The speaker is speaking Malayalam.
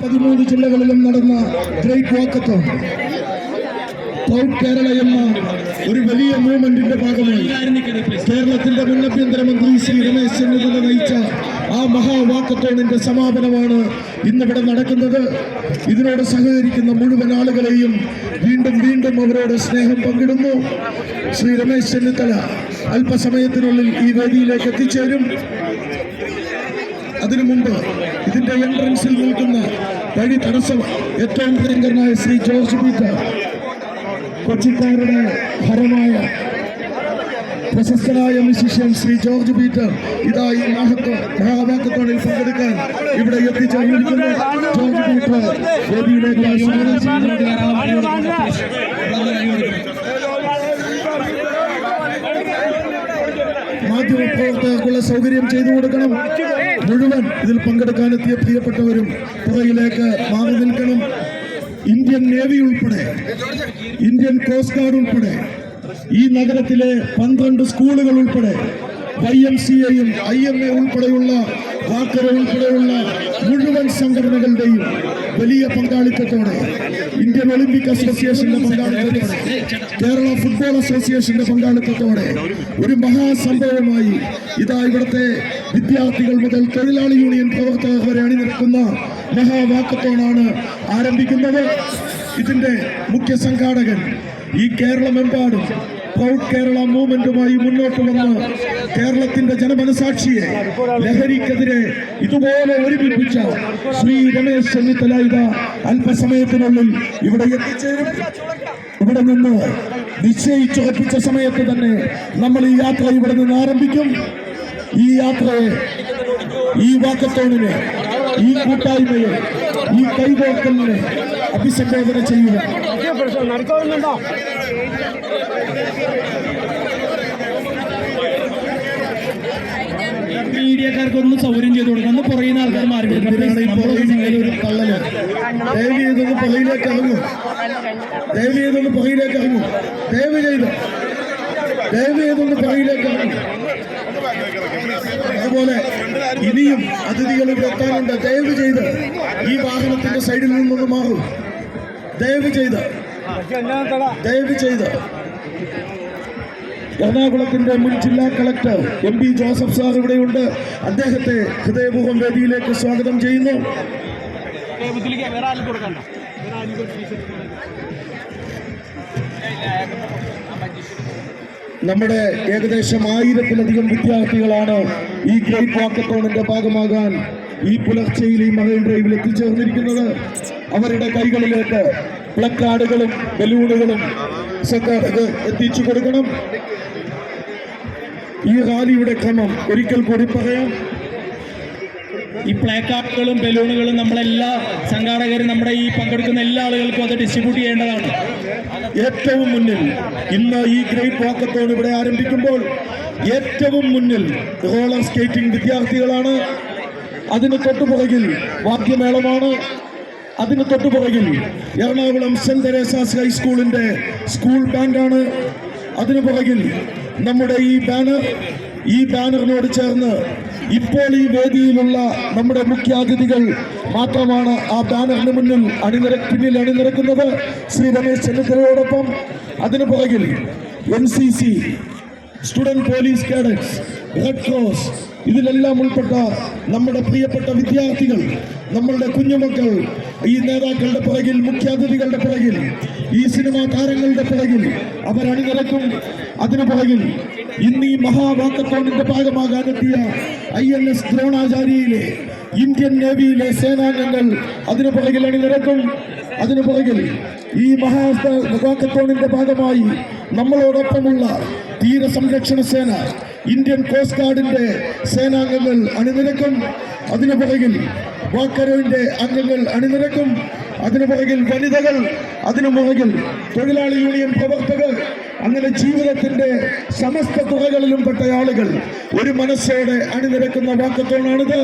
പതിമൂന്ന് ജില്ലകളിലും നടന്ന ഗ്രേറ്റ് വാക്കത്തോൺ കേരള എന്ന ഒരു വലിയ മൂവ്മെന്റിന്റെ ഭാഗമായി കേരളത്തിന്റെ മുൻ ആഭ്യന്തരമന്ത്രി ശ്രീ രമേശ് ചെന്നിത്തല നയിച്ച ആ മഹാവാക്കത്തോണിന്റെ സമാപനമാണ് ഇന്നിവിടെ നടക്കുന്നത്. ഇതിനോട് സഹകരിക്കുന്ന മുഴുവൻ ആളുകളെയും വീണ്ടും വീണ്ടും അവരോട് സ്നേഹം പങ്കിടുന്നു. ശ്രീ രമേശ് ചെന്നിത്തല അല്പസമയത്തിനുള്ളിൽ ഈ വേദിയിലേക്ക് എത്തിച്ചേരും. അതിനു മുമ്പ് ഇതിന്റെ എൻട്രൻസിൽ നിൽക്കുന്ന വഴി തടസ്സം ഏറ്റവും പ്രിയങ്കരനായ ശ്രീ ജോർജ് പീറ്റർ കൊച്ചിക്കാരുടെ ഹരമായ പ്രശസ്തനായ മ്യൂസിഷ്യൻ ശ്രീ ജോർജ് പീറ്റർ ഇതാ ഈ മഹത്വ മഹാവാക്കത്തോണിൽ പങ്കെടുക്കാൻ ഇവിടെ എത്തിച്ചേർന്നിരിക്കുന്നു. മാധ്യമപ്രവർത്തകർക്കുള്ള സൗകര്യം ചെയ്തു കൊടുക്കണം മുഴുവൻ ഇതിൽ പങ്കെടുക്കാനെത്തിയ പ്രിയപ്പെട്ടവരും പുറകിലേക്ക് മാറി നിൽക്കണം. ഇന്ത്യൻ നേവി ഉൾപ്പെടെ ഇന്ത്യൻ കോസ്റ്റ് ഗാർഡ് ഉൾപ്പെടെ ഈ നഗരത്തിലെ പന്ത്രണ്ട് സ്കൂളുകൾ ഉൾപ്പെടെ വൈ എം സി എയും ഐ എം എ ഉൾപ്പെടെയുള്ള വാക്കര ഉൾപ്പെടെയുള്ള മുഴുവൻ സംഘടനകളുടെയും വലിയ പങ്കാളിത്തത്തോടെ ഇന്ത്യൻ ഒളിമ്പിക് അസോസിയേഷന്റെ പങ്കാളിത്തത്തോടെ കേരള ഫുട്ബോൾ അസോസിയേഷന്റെ പങ്കാളിത്തത്തോടെ ഒരു മഹാസംഭവമായി ഇതാ ഇവിടുത്തെ വിദ്യാർത്ഥികൾ മുതൽ തൊഴിലാളി യൂണിയൻ പ്രവർത്തകർ വരെ അണിനിരക്കുന്ന മഹാവാക്കത്തോണാണ് ആരംഭിക്കുന്നത്. ഇതിന്റെ മുഖ്യ സംഘാടകൻ ഈ കേരളമെമ്പാടും പ്രൗഡ് കേരള മൂവ്മെന്റുമായി മുന്നോട്ട് വന്ന് കേരളത്തിന്റെ ജനമനസാക്ഷിയെ ലഹരിക്കെതിരെ ഇതുപോലെ ഒരുമിപ്പിച്ച ശ്രീ രമേശ് ചെന്നിത്തല ഇത് അല്പസമയത്തിനുള്ളിൽ ഇവിടെ എത്തിച്ചേരും. ഇവിടെ നിന്ന് നിശ്ചയിച്ചുറപ്പിച്ച സമയത്ത് തന്നെ നമ്മൾ ഈ യാത്ര ഇവിടെ നിന്ന് ആരംഭിക്കും. ഈ യാത്രയെ ഈ വാക്കത്തോണിനെ ഈ കൂട്ടായ്മയെ ഈ കൈകോർക്കലിനെ അഭിസംബോധന ചെയ്യുക. മീഡിയക്കാർക്കൊന്നും സൗകര്യം ചെയ്തു കൊടുക്കും. ഒന്ന് പുറയുന്ന ആൾക്കാർ മാറി ഒരു തള്ളൽ. ദയവ് ചെയ്തൊന്ന് പുറകിലേക്ക് ഇറങ്ങൂ. ദയവ് ചെയ്തൊന്ന് പുറകിലേക്ക് ഇറങ്ങൂ. ദയവ് ചെയ്ത്. ദയവ് ചെയ്തൊന്ന് പുറകിലേക്ക് ഇറങ്ങൂ. അതുപോലെ ഇനിയും അതിഥികൾ ഇവിടെ എത്താനുണ്ട്. ദയവ് ചെയ്ത് ഈ വാഹനത്തിന്റെ സൈഡിൽ നിന്നൊന്ന് മാറും. ദയവ് ചെയ്ത്. ദയവ് ചെയ്ത്. എറണാകുളത്തിന്റെ മുൻ ജില്ലാ collector M P Joseph sir ഇവിടെയുണ്ട്. അദ്ദേഹത്തെ ഹൃദയപൂർവം വേദിയിലേക്ക് സ്വാഗതം ചെയ്യുന്നു. നമ്മുടെ ഏകദേശം ആയിരത്തിലധികം വിദ്യാർത്ഥികളാണ് ഈ ഗ്രേറ്റ് വാക്കത്തോണിന്റെ ഭാഗമാകാൻ ഈ പുലർച്ചയിൽ ഈ മറൈൻ ഡ്രൈവിൽ എത്തിച്ചേർന്നിരിക്കുന്നത്. അവരുടെ കൈകളിലേക്ക് പ്ലക്കാർഡുകളും ബലൂണുകളും സർക്കാർ എത്തിച്ചു കൊടുക്കണം. ഈ റാലിയുടെ ക്രമം ഒരിക്കൽ കൂടി പറയാം. ഈ പ്ലേ കാപ്പുകളും ബലൂണുകളും നമ്മളെല്ലാ സംഘാടകരും നമ്മുടെ ഈ പങ്കെടുക്കുന്ന എല്ലാ ആളുകൾക്കും അത് ഡിസ്ട്രിബ്യൂട്ട് ചെയ്യേണ്ടതാണ്. ഏറ്റവും മുന്നിൽ ഇന്ന് ഈ ഗ്രേറ്റ് വാക്കത്തോൺ ഇവിടെ ആരംഭിക്കുമ്പോൾ ഏറ്റവും മുന്നിൽ റോളർ സ്കേറ്റിംഗ് വിദ്യാർത്ഥികളാണ്. അതിന് തൊട്ടുപുറകിൽ വാദ്യമേളമാണ്. അതിന് തൊട്ടുപുറകിൽ എറണാകുളം സെന്റ് തെരേസാസ് ഹൈസ്കൂളിന്റെ സ്കൂൾ ബാൻഡാണ് അതിനു പുറകിൽ നമ്മുടെ ഈ ബാനർ ഈ ബാനറിനോട് ചേർന്ന് ഇപ്പോൾ ഈ വേദിയിലുള്ള നമ്മുടെ മുഖ്യാതിഥികൾ മാത്രമാണ് ആ ബാനറിന് മുന്നിൽ അണിനിര പിന്നിൽ അണിനിരക്കുന്നത്. ശ്രീ രമേശ് ചെന്നിത്തലയോടൊപ്പം അതിനു പുറകിൽ N C C student police cadets red cross ഇതിലെല്ലാം ഉൾപ്പെട്ട നമ്മുടെ പ്രിയപ്പെട്ട വിദ്യാർത്ഥികൾ നമ്മളുടെ കുഞ്ഞുമക്കൾ ഈ നേതാക്കളുടെ പിറകിൽ മുഖ്യാതിഥികളുടെ പിറകിൽ ഈ സിനിമാ താരങ്ങളുടെ പിറകിൽ അവർ അണിനിരക്കും. അതിനു പിറകിൽ ഇന്ന് ഈ മഹാവാക്കത്തോണിന്റെ ഭാഗമാകാനെത്തിയ ഐ എൻ എസ് ദ്രോണാചാര്യയിലെ ഇന്ത്യൻ നേവിയിലെ സേനാംഗങ്ങൾ അതിനു പുറകിൽ അണിനിരക്കും. അതിനു പുറകിൽ ഈ മഹാവാക്കത്തോണിന്റെ ഭാഗമായി നമ്മളോടൊപ്പമുള്ള തീരസംരക്ഷണ സേന ഇന്ത്യൻ കോസ്റ്റ് ഗാർഡിന്റെ സേനാംഗങ്ങൾ അണിനിരക്കും. അതിനു പുറകിൽ വാക്കരവിന്റെ അംഗങ്ങൾ അണിനിരക്കും. അതിനു പുറകിൽ വനിതകൾ അതിനു പുറകിൽ തൊഴിലാളി യൂണിയൻ പ്രവർത്തകർ. അങ്ങനെ ജീവിതത്തിന്റെ സമസ്ത തുറകളിലും പെട്ട ആളുകൾ ഒരു മനസ്സോടെ അണിനിരക്കുന്ന വാക്കത്തോണാണിത്.